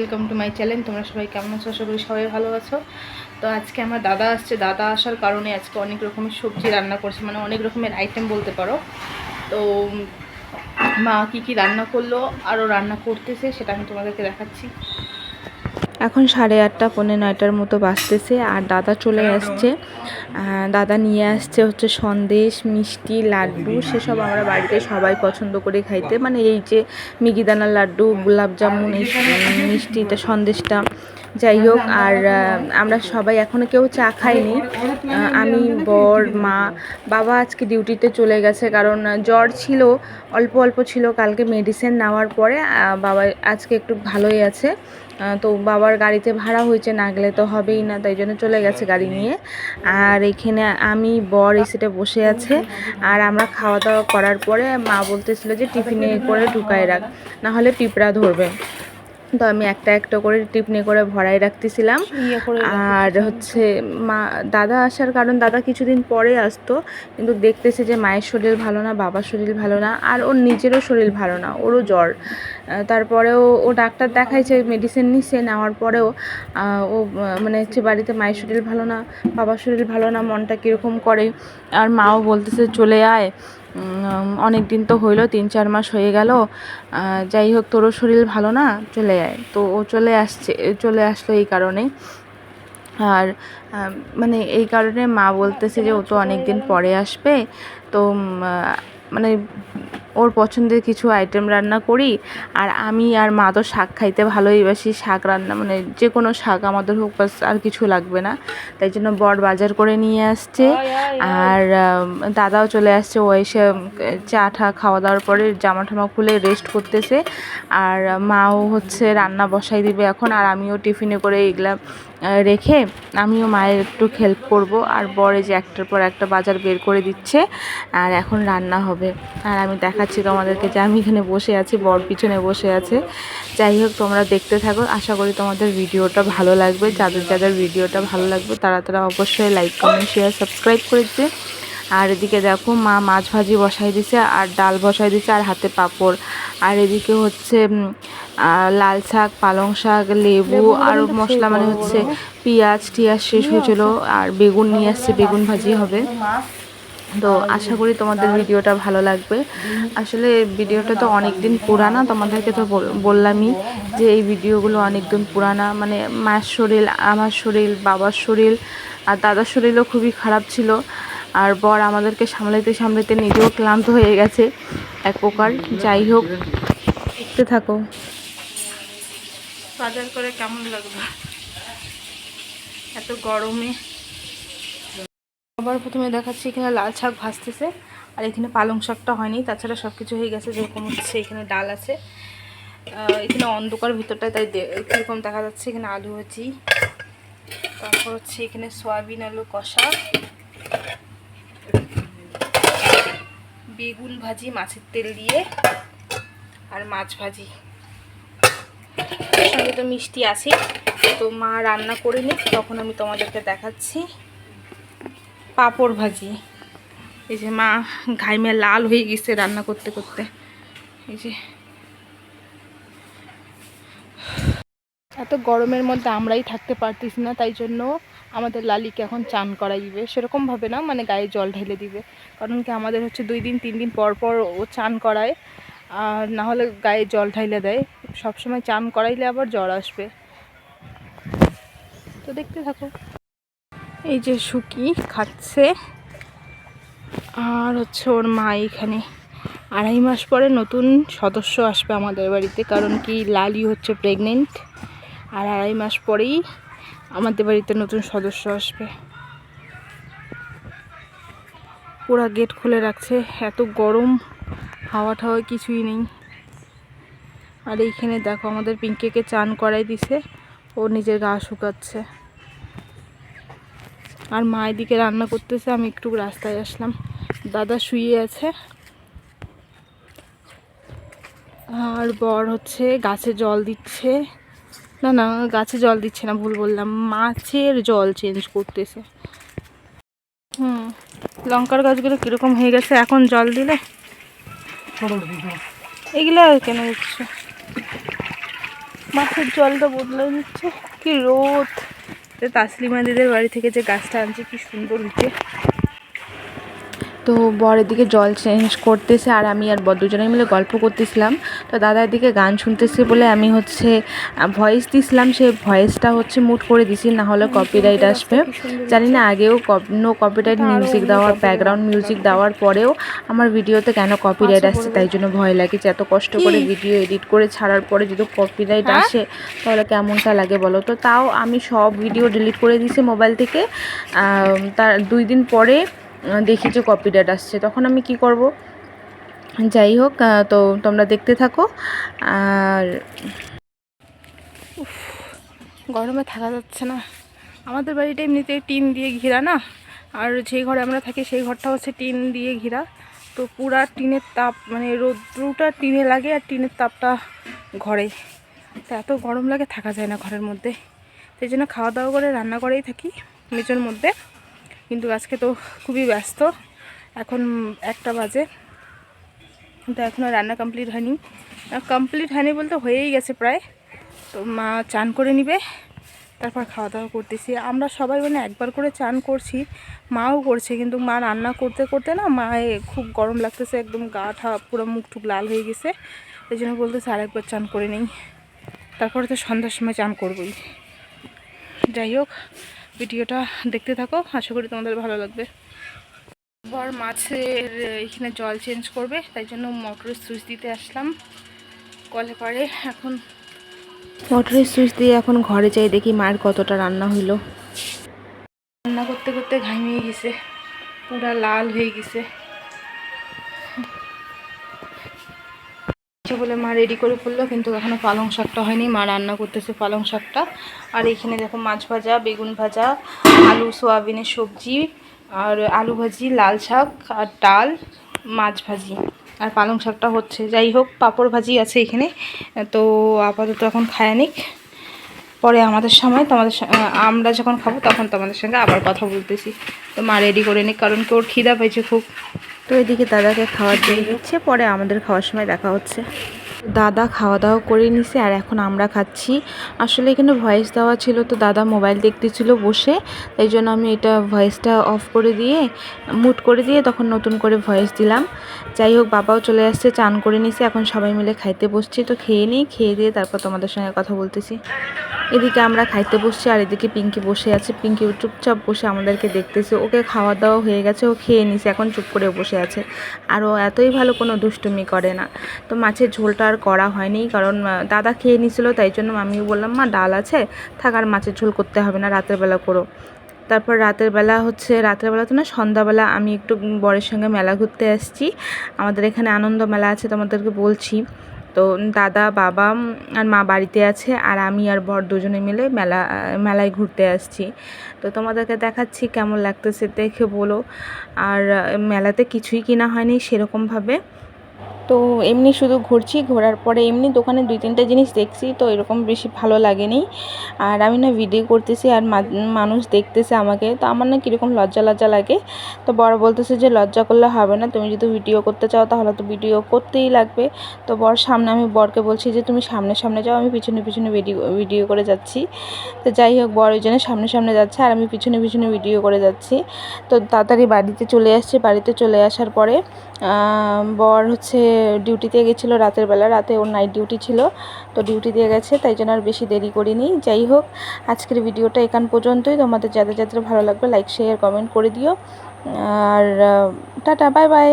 Welcome to my channel তোমরা সবাই কেমন আছো? আশা করি সবাই ভালো আছো। তো আজকে আমার দাদা আসছে। দাদা আসার কারণে আজকে অনেক রকমের সবজি রান্না করছে। মানে অনেক রকমের আইটেম বলতে পারো। তো মা কি কি রান্না করল? আরও রান্না করতেছে, সেটা আমি তোমাদেরকে দেখাচ্ছি। এখন সাড়ে আটটা, পৌনে নয়টার মতো বাজতেছে আর দাদা চলে আসছে। দাদা নিয়ে আসছে হচ্ছে সন্দেশ, মিষ্টি, লাড্ডু, সেসব আমরা বাড়িতে সবাই পছন্দ করে খাইতে। মানে এই যে মিগিদানার লাড্ডু, গোলাপ জামুন, এই মিষ্টিটা সন্দেশটা যাই হোক, আর আমরা সবাই এখনও কেউ চা খাইনি। আমি, বর, মা, বাবা আজকে ডিউটিতে চলে গেছে কারণ জ্বর ছিল, অল্প অল্প ছিল। কালকে মেডিসিন নেওয়ার পরে বাবা আজকে একটু ভালোই আছে। তো বাবার গাড়িতে ভাড়া হয়েছে, না গেলে তো হবেই না, তাই জন্য চলে গেছে গাড়ি নিয়ে। আর এখানে আমি বর এই সিটে বসে আছে, আর আমরা খাওয়া দাওয়া করার পরে মা বলতেছিল যে টিফিনে করে ঢুকায় রাখ, না হলে পিঁপড়া ধরবে। তো আমি একটা একটা করে টিপনি করে ভরাই রাখতেছিলাম। আর হচ্ছে মা দাদা আসার কারণ দাদা কিছুদিন পরে আসতো কিন্তু দেখতেছে যে মায়ের শরীর ভালো না বাবার শরীর ভালো না আর ওর নিজেরও শরীর ভালো না ওরও জ্বর। তারপরেও ও ডাক্তার দেখাইছে মেডিসিন নিচ্ছে নেওয়ার পরেও ও মানে হচ্ছে বাড়িতে মায়ের শরীর ভালো না বাবার শরীর ভালো না মনটা কীরকম করে আর মাও বলতেছে চলে আয়। অনেক দিন তো হইল, তিন, চার মাস হয়ে গেল। যাই হোক, তোরও শরীর ভালো না? চলে যায় তো ও চলে আসছে চলে আসলো এই কারণে আর মানে এই কারণে মা বলতেছে যে, ও তো অনেক দিন পরে আসবে। তো মানে ওর পছন্দের কিছু আইটেম রান্না করি আর আমি আর মা তো শাক খাইতে ভালোই বাসি শাক রান্না মানে যে কোনো শাক আমাদের হোক বাস আর কিছু লাগবে না। তাই জন্য বর বাজার করে নিয়ে আসছে। আর দাদাও চলে আসছে ও এসে চা ঠা খাওয়া দাওয়ার পরে জামা ঠামা খুলে রেস্ট করতেছে। আর মাও হচ্ছে রান্না বসাই দিবে এখন আর আমিও টিফিনে করে এগুলা রেখে আমিও মায়ের একটু হেল্প করব। আর বরে যে একটার পর একটা বাজার বের করে দিচ্ছে আর এখন রান্না হবে। আর আমি দেখাচ্ছি তোমাদেরকে যে আমি এখানে বসে আছি বর পিছনে বসে আছে। যাই হোক তোমরা দেখতে থাকো। আশা করি তোমাদের ভিডিওটা ভালো লাগবে। যাদের যাদের ভিডিওটা ভালো লাগবে তারা তারা অবশ্যই লাইক কমেন্ট শেয়ার সাবস্ক্রাইব করে দিবে। আর এদিকে দেখো মা মাছ ভাজি বসাই দিছে আর ডাল বসাই দিছে আর হাতে পাঁপড়। আর এদিকে হচ্ছে লাল শাক পালং শাক লেবু আর মশলা মানে হচ্ছে পেঁয়াজ টিয়াজ শেষ হয়েছিল। আর বেগুন নিয়ে আসছে বেগুন ভাজি হবে। তো আশা করি তোমাদের ভিডিওটা ভালো লাগবে। আসলে ভিডিওটা তো অনেক দিন পুরানা, তোমাদেরকে তো বললামই যে এই ভিডিওগুলো অনেক দিন পুরানা। মানে মায়ের শরীর, আমার শরীর, বাবার শরীর আর দাদার শরীরও খুবই খারাপ ছিল। আর বর আমাদেরকে সামলাইতে সামলাইতে নিজেও ক্লান্ত হয়ে গেছে। এক প্রকার। যাই হোক, দেখতে থাকো। বাজার করে কেমন লাগবে এত গরমে। আবার প্রথমে দেখাচ্ছি এখানে লাল শাক ভাজতেছে, আর এখানে পালং শাকটা হয়নি, তাছাড়া সব কিছু হয়ে গেছে, যেরকম হচ্ছে এখানে ডাল আছে। এখানে অন্ধকার ভিতরটায় তাই কীরকম দেখা যাচ্ছে, এখানে আলু ভাজি, তারপর হচ্ছে এখানে সয়াবিন আলু কষা, বেগুন ভাজি, মাছের তেল দিয়ে, আর মাছ ভাজি। সঙ্গে তো মিষ্টি আছে, তো মা রান্না করে নিক, তখন আমি তোমাদেরকে দেখাচ্ছি। পাঁপড় ভাজি। এই যে মা ঘাইমে লাল হয়ে গেছে রান্না করতে করতে। এই যে। এত গরমের মধ্যে আমরাই থাকতে পারতেছি না, তাই জন্য আমাদের লালিকে এখন চান করাইবে। সেরকমভাবে না মানে গায়ে জল ঢেলে দিবে। কারণ কি আমাদের হচ্ছে দুই দিন, তিন দিন পর পর ও চান করায়। আর না হলে গায়ে জল ঢাইলে দেয়। সবসময় চান করাইলে আবার জ্বর আসবে। তো দেখতে থাকো। এই যে সুকি খাচ্ছে। আর হচ্ছে ওর মা এখানে। আড়াই মাস পরে নতুন সদস্য আসবে আমাদের বাড়িতে, কারণ কি লালি হচ্ছে প্রেগনেন্ট আর আড়াই মাস পরেই আমাদের বাড়িতে নতুন সদস্য আসবে। পুরা গেট খুলে রাখছে, এত গরম, হাওয়া ঠাওয়া কিছুই নেই। আর এইখানে দেখো আমাদের পিঙ্কিকে চান করাই দিছে, ও নিজের গা শুকাচ্ছে। আর মা এদিকে রান্না করতেছে, আমি একটু রাস্তায় আসলাম। দাদা শুয়ে আছে। আর বর হচ্ছে গাছে জল দিচ্ছে। না না, গাছে জল দিচ্ছে না, ভুল বললাম। মাছের জল চেঞ্জ করতেছে। হুম, লঙ্কার গাছগুলো কীরকম হয়ে গেছে? এখন জল দিলে? এগুলো কেন দিচ্ছে? মাছের জলটা বদলে দিচ্ছে। কি রোদ। তাসলিমা দিদের বাড়ি থেকে যে গাছটা আনছে কি সুন্দর হয়েছে। তো বরের দিকে জল চেঞ্জ করতেছে আর আমি আর বর দুজনে মিলে গল্প করতেছিলাম। তো দাদার দিকে গান শুনতেছে বলে আমি হচ্ছে ভয়েস দিছিলাম সে ভয়েসটা হচ্ছে মুট করে দিছি না হলে কপিরাইট আসবে। জানি না আগেও নো কপিরাইট মিউজিক দেওয়ার ব্যাকগ্রাউন্ড মিউজিক দেওয়ার পরেও আমার ভিডিওতে কেন কপিরাইট আসছে তাই জন্য ভয় লাগে যে এত কষ্ট করে ভিডিও এডিট করে ছাড়ার পরে যদি কপিরাইট হ্যাঁ? আসে তাহলে কেমনটা লাগে বলো তো? তাও আমি সব ভিডিও ডিলিট করে দিছি মোবাইল থেকে। তার দুই দিন পরে দেখি যে কপিরাইট আসছে। তখন আমি কি করব? যাই হোক তো তোমরা দেখতে থাকো। আর গরমে থাকা যাচ্ছে না। আমাদের বাড়িটা এমনিতে টিন দিয়ে ঘেরা না? আর যেই ঘরে আমরা থাকি, সেই ঘরটা হচ্ছে টিন দিয়ে ঘেরা। তো পুরা টিনের তাপ মানে রৌদ্রুটা টিনে লাগে আর টিনের তাপটা ঘরে। তো এত গরম লাগে থাকা যায় না ঘরের মধ্যে। সেই জন্য খাওয়া দাওয়া করে, রান্না করেই থাকি নিজের মধ্যে। কিন্তু আজকে তো খুবই ব্যস্ত। এখন একটা বাজে। কিন্তু এখনও রান্না কমপ্লিট হয়নি। কমপ্লিট হয়নি বলতে হয়েই গেছে প্রায়। তো মা চান করে নিবে, তারপর খাওয়া দাওয়া করতেছি। আমরা সবাই মানে একবার করে চান করছি, মাও করছে, কিন্তু মা রান্না করতে করতে না মায়ে খুব গরম লাগতেছে, একদম গা ঠা পুরো মুখ টুক লাল হয়ে গেছে। এই জন্য বলতেছে আরেকবার চান করে নেই। তারপরে তো সন্ধ্যার সময় চান করবই। যাই হোক ভিডিওটা দেখতে থাকো। আশা করি তোমাদের ভালো লাগবে। আবার মাছের, এখানে জল চেঞ্জ করবে, তাই জন্য মোটরের সুইচ দিতে আসলাম। কলে পরে এখন মোটরের সুইচ দিয়ে এখন ঘরে যাই, দেখি মায়ের কতটা রান্না হইল। রান্না করতে করতে ঘামিয়ে গেছে, পুরা লাল হয়ে গেছে। বলে মা রেডি করে ফেলল, কিন্তু এখনও পালং শাকটা হয়নি। মা রান্না করতেছে পালং শাকটা। আর এখানে দেখো মাছ ভাজা, বেগুন ভাজা, আলু, সোয়াবিনের সবজি, আর আলু ভাজি, লাল শাক, আর ডাল, মাছ ভাজি। আর পালং শাকটা হচ্ছে, যাই হোক, পাঁপড় ভাজি আছে এখানে। তো আপাতত এখন খায় নিক। পরে আমাদের সময় তোমাদের আমরা যখন খাব তখন তোমাদের সঙ্গে আবার কথা বলতেছি। তো মা রেডি করে নিক, কারণ কি ওর খিদা পেয়েছে খুব। তো এদিকে দাদাকে খাওয়ার দিয়ে দিচ্ছে, পরে আমাদের খাওয়ার সময় দেখা হচ্ছে। দাদা খাওয়া দাওয়া করে নিছে, আর এখন আমরা খাচ্ছি। আসলে এখানে ভয়েস দেওয়া ছিল, তো দাদা মোবাইল দেখতেছিল বসে, তাই জন্য আমি এটা ভয়েসটা অফ করে দিয়ে মুট করে দিয়ে তখন নতুন করে ভয়েস দিলাম। যাই হোক, বাবাও চলে আসছে, চান করে নিছে, এখন সবাই মিলে খাইতে বসছি। তো খেয়ে নিই, খেয়ে দিয়ে তারপর তোমাদের সঙ্গে কথা বলতেছি। এদিকে আমরা খাইতে বসছি আর এদিকে পিঙ্কি বসে আছে। পিঙ্কি চুপচাপ বসে আমাদেরকে দেখতেছে। ওকে খাওয়া দাওয়া হয়ে গেছে, ও খেয়ে নিছে, এখন চুপ করে বসে আছে। আর ও এতই ভালো কোনো দুষ্টুমি করে না। তো মাছের ঝোলটা আর করা হয়নি, কারণ দাদা খেয়ে নিছিল, তাই জন্য আমিও বললাম, মা, ডাল আছে, থাক আর মাছের ঝোল করতে হবে না, রাতের বেলা করো। তারপর রাতের বেলা হচ্ছে, রাতের বেলা তো না, সন্ধ্যাবেলা আমি একটু বরের সঙ্গে মেলা ঘুরতে আসছি। আমাদের এখানে আনন্দ মেলা আছে তোমাদেরকে বলছি। তো দাদা, বাবা আর মা বাড়িতে আছে আর আমি আর বর দুজনে মিলে মেলা, মেলায় ঘুরতে আসছি। তো তোমাদেরকে দেখাচ্ছি কেমন লাগতেছে, দেখে বলো। আর মেলাতে কিছুই কিনা হয়নি সেরকমভাবে। তো এমনি শুধু ঘুরছি, ঘোরার পরে এমনি দোকানে দুই তিনটা জিনিস দেখছি, তো এরকম বেশি ভালো লাগেনি আর আমি না ভিডিও করতেছি আর মানুষ দেখতেছে আমাকে, তো আমার না কীরকম লজ্জা লজ্জা লাগে। তো বড় বলতেছে যে, লজ্জা করলে হবে না, তুমি যদি ভিডিও করতে চাও তাহলে তো ভিডিও করতেই লাগবে। তো বর সামনে, আমি বরকে বলছি যে, তুমি সামনে সামনে যাও, আমি পিছনে পিছনে ভিডিও ভিডিও করে যাচ্ছি। তো যাই হোক, বর ওই জন্য সামনে সামনে যাচ্ছে আর আমি পিছনে পিছনে ভিডিও করে যাচ্ছি। তো তাড়াতাড়ি বাড়িতে চলে আসছি, বাড়িতে চলে আসার পরে বর হচ্ছে ডিউটিতে গেছিল রাতের বেলা, রাতে ওর নাইট ডিউটি ছিল, তো ডিউটি দিয়ে গেছে, তাই জন্য আর বেশি দেরি করিনি। যাই হোক, আজকের ভিডিওটা এখান পর্যন্তই। তোমাদের যাদের যাদের ভালো লাগবে লাইক শেয়ার কমেন্ট করে দিও। আর টাটা বাই বাই